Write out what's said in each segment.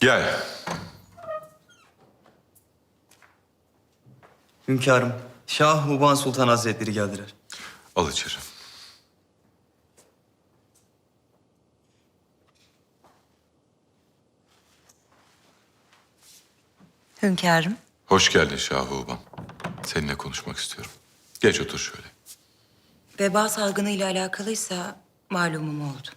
Gel. Hünkârım, Şah Muban Sultan Hazretleri geldiler. Al içeri. Hünkârım. Hoş geldin Şahuban. Seninle konuşmak istiyorum. Geç otur şöyle. Veba salgını ile alakalıysa malumum oldu.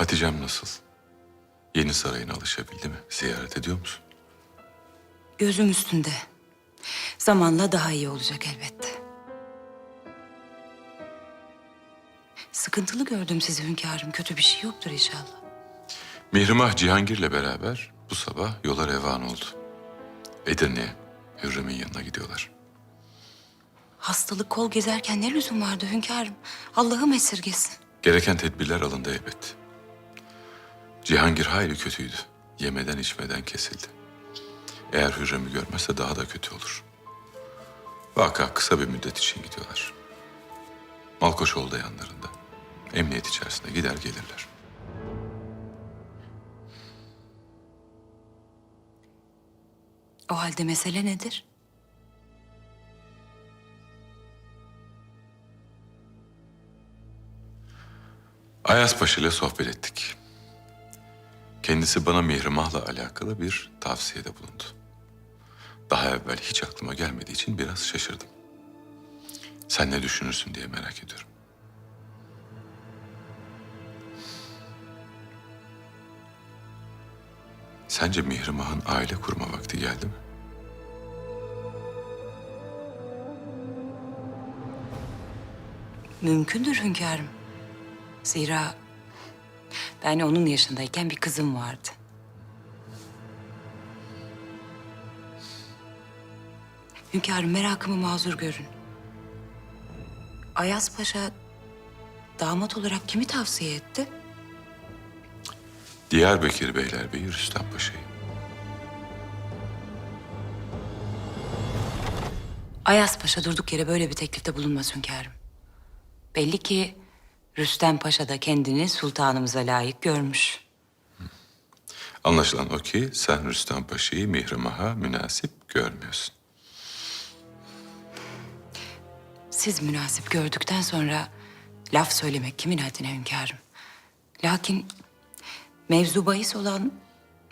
Hatice'm nasıl? Yeni sarayına alışabildi mi? Ziyaret ediyor musun? Gözüm üstünde. Zamanla daha iyi olacak elbette. Sıkıntılı gördüm sizi hünkârım. Kötü bir şey yoktur inşallah. Mihrimah Cihangir'le beraber bu sabah yola revan oldu. Edirne'ye, Hürrem'in yanına gidiyorlar. Hastalık kol gezerken ne lüzum vardı hünkârım? Allah'ım esirgesin. Gereken tedbirler alındı elbet. Cihangir hayli kötüydü. Yemeden içmeden kesildi. Eğer Hürrem'i görmezse daha da kötü olur. Vaka kısa bir müddet için gidiyorlar. Malkoçoğlu da yanlarında. Emniyet içerisinde gider gelirler. O halde mesele nedir? Ayas Paşa ile sohbet ettik. Kendisi bana Mihrimah'la alakalı bir tavsiyede bulundu. Daha evvel hiç aklıma gelmediği için biraz şaşırdım. Sen ne düşünürsün diye merak ediyorum. Sence Mihrimah'ın aile kurma vakti geldi mi? Mümkündür hünkârım. Zira ben onun yaşındayken bir kızım vardı. Hünkârım merakımı mazur görün. Ayas Paşa damat olarak kimi tavsiye etti? Diyarbakır Beylerbeyi Rüstem Paşa'yı. Ayas Paşa durduk yere böyle bir teklifte bulunmaz hünkârım. Belli ki Rüstem Paşa da kendini sultanımıza layık görmüş. Anlaşılan o ki sen Rüstem Paşa'yı Mihrimah'a münasip görmüyorsun. Siz münasip gördükten sonra laf söylemek kimin haddine hünkârım? Lakin mevzu bahis olan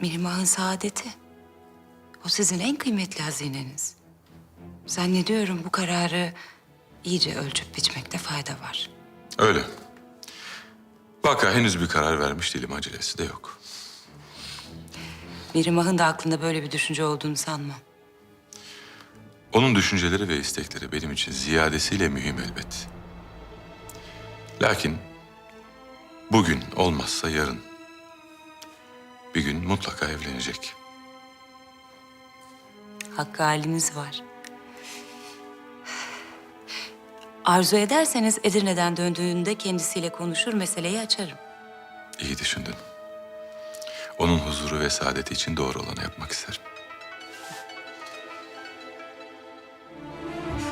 Mihrimah'ın saadeti. O sizin en kıymetli hazineniz. Zannediyorum bu kararı iyice ölçüp biçmekte fayda var. Öyle. Vaka henüz bir karar vermiş değilim. Acelesi de yok. Mihrimah'ın da aklında böyle bir düşünce olduğunu sanmam. Onun düşünceleri ve istekleri benim için ziyadesiyle mühim elbet. Lakin bugün olmazsa yarın bir gün mutlaka evlenecek. Hakkı haliniz var. Arzu ederseniz Edirne'den döndüğünde kendisiyle konuşur, meseleyi açarım. İyi düşündün. Onun huzuru ve saadeti için doğru olanı yapmak isterim.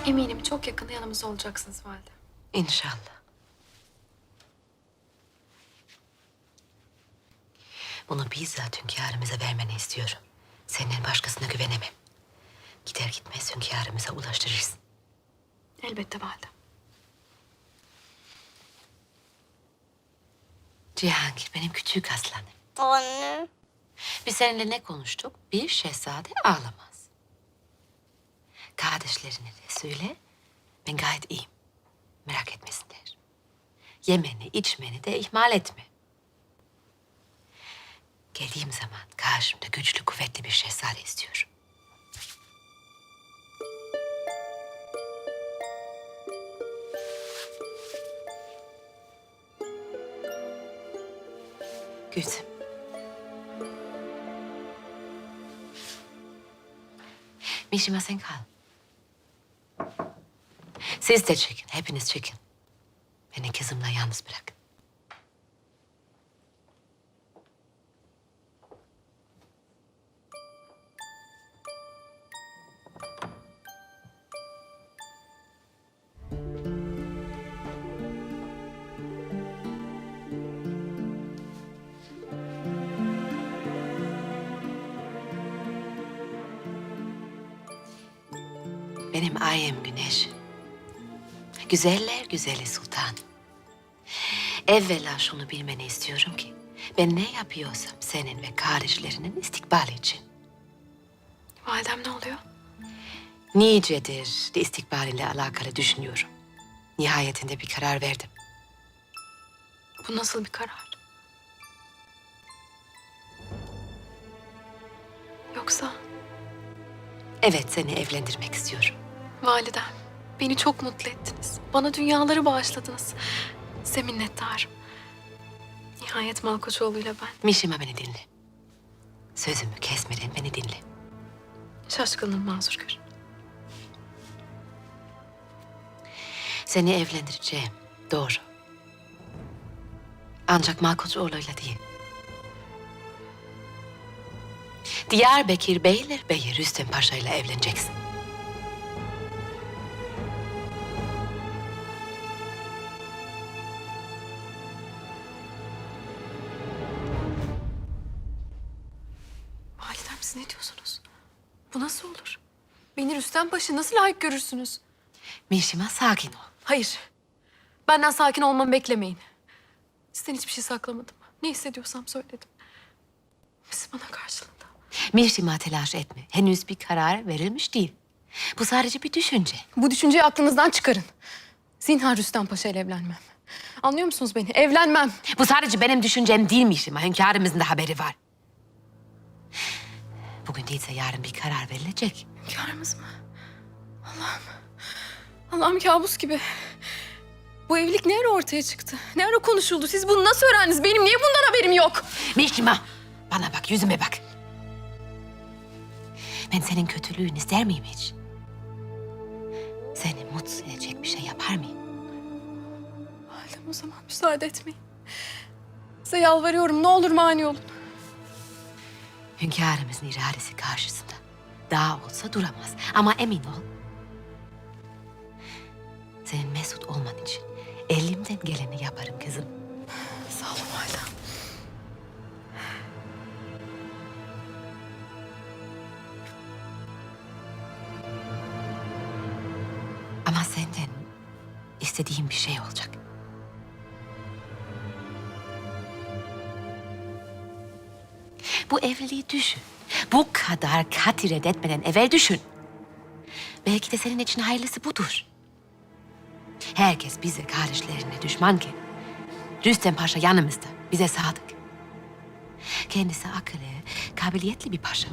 Eminim çok yakında yanımızda olacaksınız valide. İnşallah. Bunu bizzat hünkârımıza vermeni istiyorum. Senden başkasına güvenemem. Gider gitmez hünkârımıza ulaştırırsın. Elbette valide. Cihangir benim küçük aslanım. Anne. Biz seninle ne konuştuk? Bir şehzade ağlamaz. Kardeşlerine de söyle. Ben gayet iyiyim. Merak etmesinler. Yemeni, içmeni de ihmal etme. Geldiğim zaman karşımda güçlü, kuvvetli bir şehzade istiyorum. Mişima sen kal. Siz de çekin, hepiniz çekin. Beni kızımla yalnız bırakın. Benim ayım güneş. Güzeller güzeli sultan. Evvela şunu bilmeni istiyorum ki... ...ben ne yapıyorsam senin ve kardeşlerinin istikbali için. Validem ne oluyor? Nicedir de istikbalinle alakalı düşünüyorum. Nihayetinde bir karar verdim. Bu nasıl bir karar? Yoksa Evet seni evlendirmek istiyorum. Validem beni çok mutlu ettiniz. Bana dünyaları bağışladınız. Size minnettarım. Nihayet Malkoçoğlu'yla ben. Mişima beni dinle. Sözümü kesmeden beni dinle. Şaşkınlığım mazur görün. Seni evlendireceğim. Doğru. Ancak Malkoçoğlu'yla değil. Diyarbakır Beylerbeyi Rüstem Paşa ile evleneceksin. Siz ne diyorsunuz? Bu nasıl olur? Beni Rüstem Paşa nasıl layık görürsünüz? Mişima sakin ol. Hayır. Benden sakin olmamı beklemeyin. Sizden hiçbir şey saklamadım. Ne hissediyorsam söyledim. Siz bana karşılığında. Mişima telaş etme. Henüz bir karar verilmiş değil. Bu sadece bir düşünce. Bu düşünceyi aklınızdan çıkarın. Zinhar Rüstem Paşa ile evlenmem. Anlıyor musunuz beni? Evlenmem. Bu sadece benim düşüncem değil Mişima. Hünkârımızın da haberi var. Bugün değilse yarın bir karar verilecek. Hünkârımız mı? Allah'ım. Allah'ım kabus gibi. Bu evlilik ne ara ortaya çıktı? Ne ara konuşuldu? Siz bunu nasıl öğrendiniz? Benim niye bundan haberim yok? Mişima bana bak yüzüme bak. Ben senin kötülüğünü ister miyim hiç? Seni mutsuz edecek bir şey yapar mıyım? Validem o zaman müsaade etmeyin. Size yalvarıyorum ne olur mani olun. Hünkârımızın iradesi karşısında daha olsa duramaz. Ama emin ol. Senin mesut olman için elimden geleni yaparım kızım. Sağ olun validem. Ama senden istediğim bir şey olacak. Bu evliliği düşün. Bu kadar katı reddetmeden evvel düşün. Belki de senin için hayırlısı budur. Herkes bize kardeşlerine düşmanken Rüstem Paşa yanımızda, bize sadık. Kendisi akıllı, kabiliyetli bir paşa.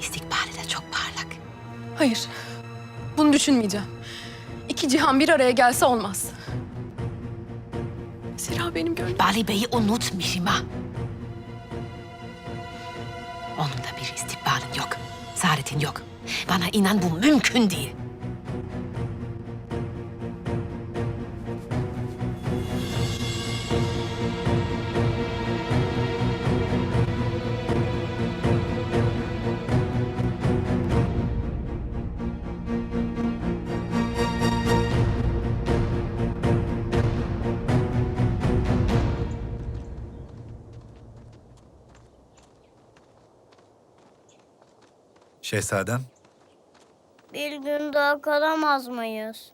İstikbali de çok parlak. Hayır. Bunu düşünmeyeceğim. İki cihan bir araya gelse olmaz. Zira benim gönlüm... Bali Bey'i unut Mişima. Onun da bir istikbalin yok. Saadetin yok. Bana inan bu mümkün değil. Şehzadem, Bir gün daha kalamaz mıyız?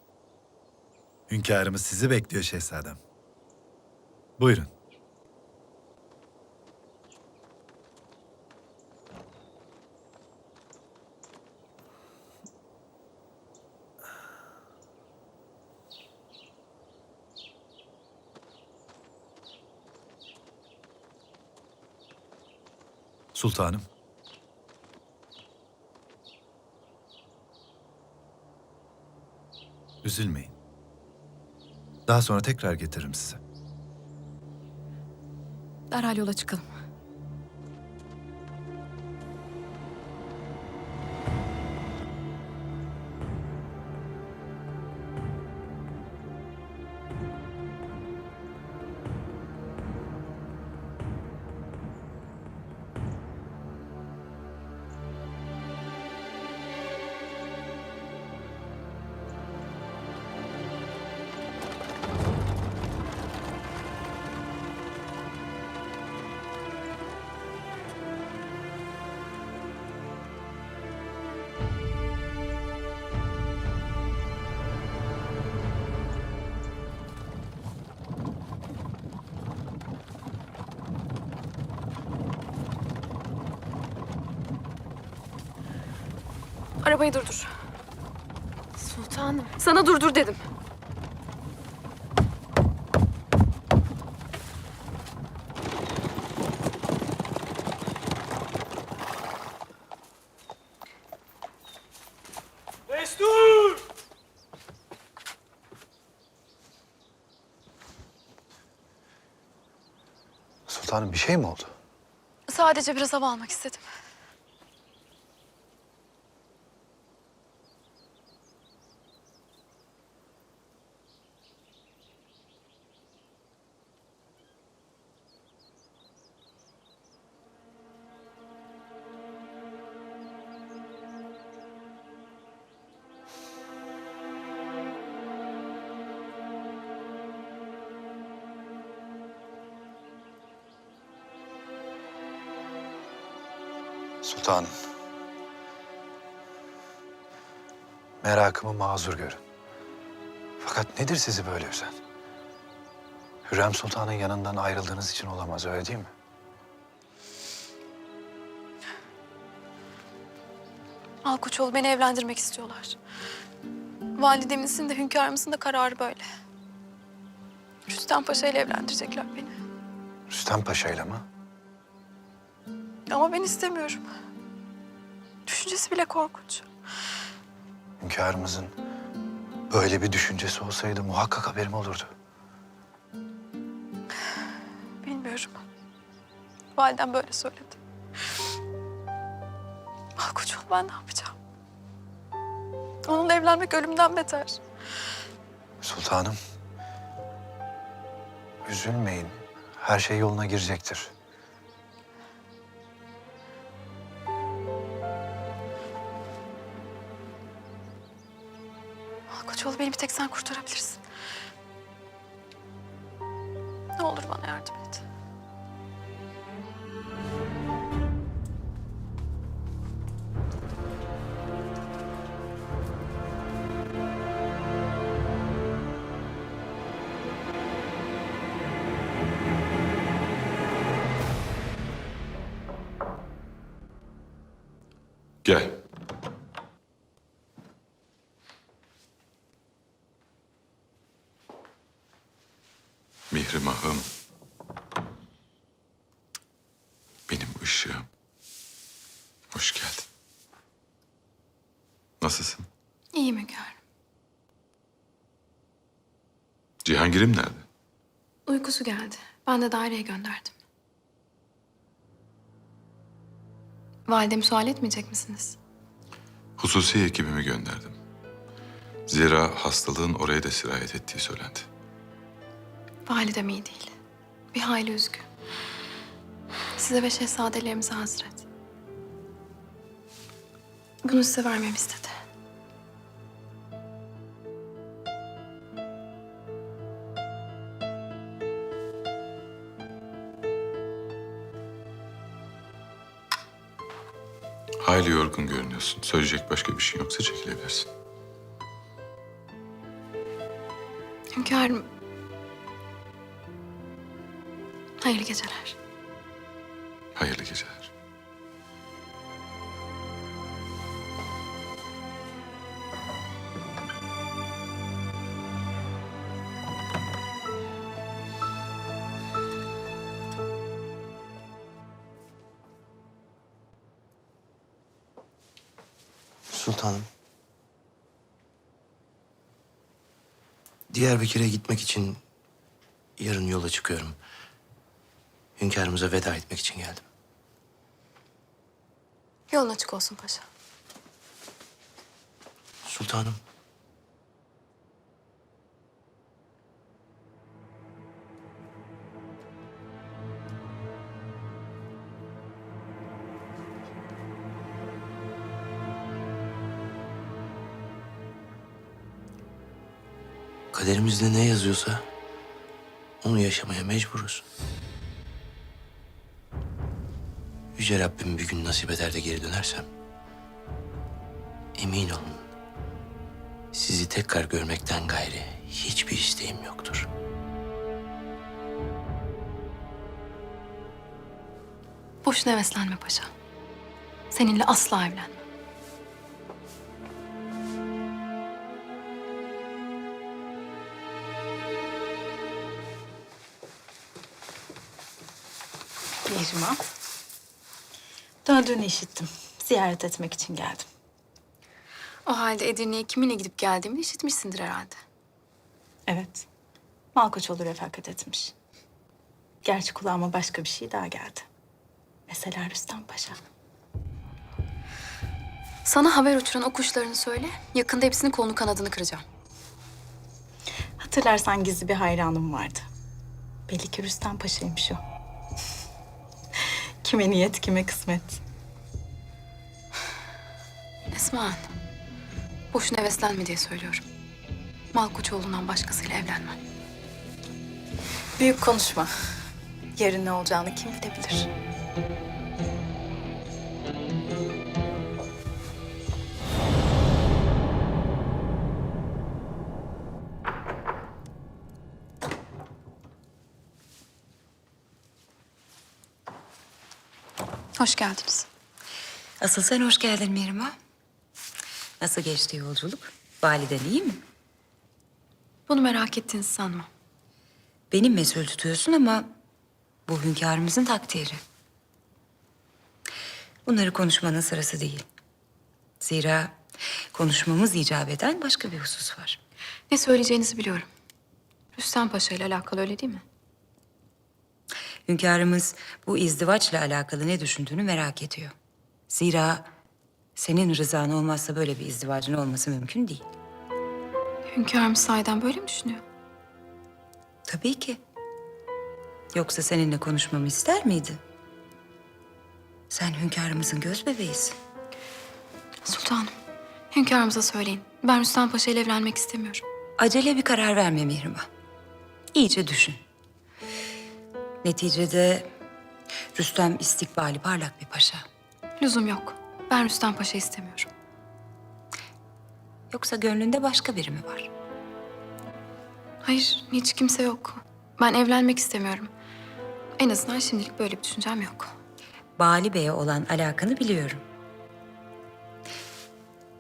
hünkârımız sizi bekliyor şehzadem. Buyurun. Sultanım. Üzülmeyin. Daha sonra tekrar getiririm size. Derhal yola çıkalım. Arabayı durdur. Sultanım. Sana durdur dedim. Sultanım bir şey mi oldu? Sadece biraz hava almak istedim. Sultanım. Merakımı mazur görün. Fakat nedir sizi böyle üzen? Hürrem Sultan'ın yanından ayrıldığınız için olamaz öyle değil mi? Malkoçoğlu beni evlendirmek istiyorlar. Validemizin de hünkârımızın da kararı böyle. Rüstem Paşa ile evlendirecekler beni. Rüstem Paşa'yla mı? Ama ben istemiyorum. Düşüncesi bile korkunç. Hünkârımızın böyle bir düşüncesi olsaydı muhakkak haberim olurdu. Bilmiyorum. Validem böyle söyledi. Malkoçoğlu ben ne yapacağım? Onunla evlenmek ölümden beter. Sultanım. Üzülmeyin. Her şey yoluna girecektir. Bir tek sen kurtarabilirsin. Ne olur bana yardım et. Nasılsın? İyiyim hünkârım. Cihangir'im nerede? Uykusu geldi. Ben de daireye gönderdim. Validemi sual etmeyecek misiniz? Hususi ekibimi gönderdim. Zira hastalığın oraya da sirayet ettiği söylendi. Validem iyi değil. Bir hayli üzgün. Size ve şehzadelerimize hazret. Bunu size vermemi istedi. Hayli yorgun görünüyorsun. Söyleyecek başka bir şey yoksa çekilebilirsin. Hünkârım. Hayırlı geceler. Hayırlı geceler. Sultanım. Diyarbakır'a gitmek için yarın yola çıkıyorum. Hünkârımıza veda etmek için geldim. Yolun açık olsun paşa. Sultanım. Kaderimizde ne yazıyorsa onu yaşamaya mecburuz. Yüce Rabbim bir gün nasip eder de geri dönersem emin olun sizi tekrar görmekten gayri hiçbir isteğim yoktur. Boşuna heveslenme paşa. Seninle asla evlenmem. Mihrimah. Döndüğünü işittim. Ziyaret etmek için geldim. O halde Edirne'ye kiminle gidip geldiğimi işitmişsindir herhalde. Evet. Malkoçoğlu refakat etmiş. Gerçi kulağıma başka bir şey daha geldi. Mesela Rüstem Paşa. Sana haber uçuran o kuşlarını söyle. Yakında hepsinin kolunu kanadını kıracağım. Hatırlarsan gizli bir hayranım vardı. Belli ki Rüstem Paşa'ymış o. kime niyet, kime kısmet. Esma Boşuna heveslenme diye söylüyorum. Malkoçoğlu'ndan başkasıyla evlenmem. Büyük konuşma. Yarın ne olacağını kim bilebilir? Hoş geldiniz. Asıl sen hoş geldin Mihrimah. Nasıl geçti yolculuk? Validen iyi mi? Bunu merak ettiğinizi sanmam. Benim mesul tutuyorsun ama bu hünkârımızın takdiri. Bunları konuşmanın sırası değil. Zira konuşmamız icap eden başka bir husus var. Ne söyleyeceğinizi biliyorum. Rüstem Paşa ile alakalı öyle değil mi? Hünkârımız bu izdivaçla alakalı ne düşündüğünü merak ediyor. Zira senin rızan olmazsa böyle bir izdivacın olması mümkün değil. Hünkârımız sahiden böyle mi düşünüyor? Tabii ki. Yoksa seninle konuşmamı ister miydi? Sen hünkârımızın göz bebeğisin. Sultanım, hünkârımıza söyleyin. Ben Rüstem Paşa ile evlenmek istemiyorum. Acele bir karar verme Mihrimah. İyice düşün. Neticede Rüstem istikbali parlak bir paşa. Lüzum yok. Ben Rüstem Paşa istemiyorum. Yoksa gönlünde başka biri mi var? Hayır, hiç kimse yok. Ben evlenmek istemiyorum. En azından şimdilik böyle bir düşüncem yok. Bali Bey'e olan alakanı biliyorum.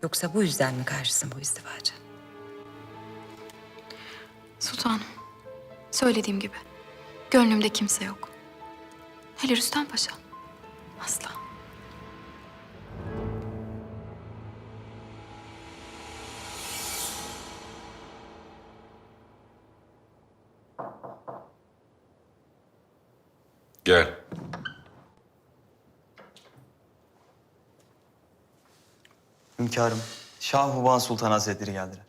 Yoksa bu yüzden mi karşısın bu izdivaca? Sultanım, söylediğim gibi gönlümde kimse yok. Hele Rüstem Paşa. Asla. Gel. Hünkârım, Şah Huban Sultan Hazretleri geldiler.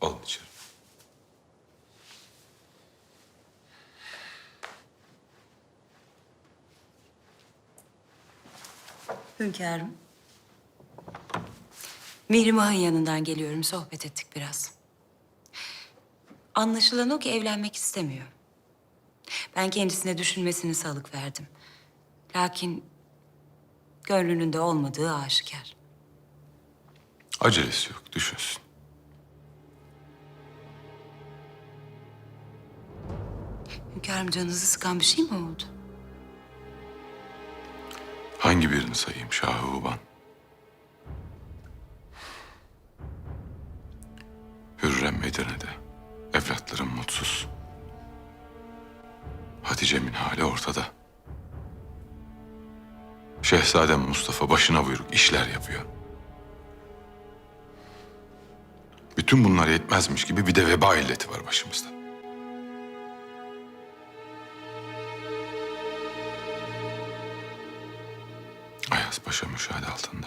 Alın içeri. Hünkârım. Mihrimah'ın yanından geliyorum. Sohbet ettik biraz. Anlaşılan o ki evlenmek istemiyor. Ben kendisine düşünmesini salık verdim. Lakin gönlünün de olmadığı aşikar. Acelesi yok, düşünsün. Hünkârım canınızı sıkan bir şey mi oldu? Hangi birini sayayım Şah-ı Huban? Hürrem Medine'de. Evlatlarım mutsuz. Hatice'min hali ortada. Şehzadem Mustafa başına buyruk işler yapıyor. Bütün bunlar yetmezmiş gibi bir de veba illeti var başımızda. Paşa müşahede altında.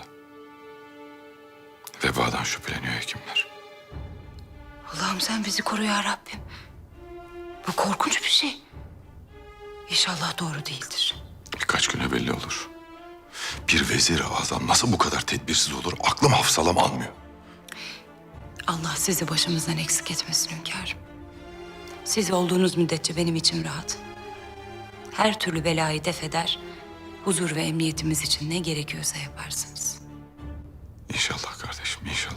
Vebadan şüpheleniyor hekimler. Allah'ım sen bizi koru ya Rabbim. Bu korkunç bir şey. İnşallah doğru değildir. Birkaç güne belli olur. Bir vezir azam nasıl bu kadar tedbirsiz olur aklım hafsalam almıyor. Allah sizi başımızdan eksik etmesin hünkârım. Siz olduğunuz müddetçe benim içim rahat. Her türlü belayı def eder, huzur ve emniyetimiz için ne gerekiyorsa yaparsınız. İnşallah kardeşim inşallah.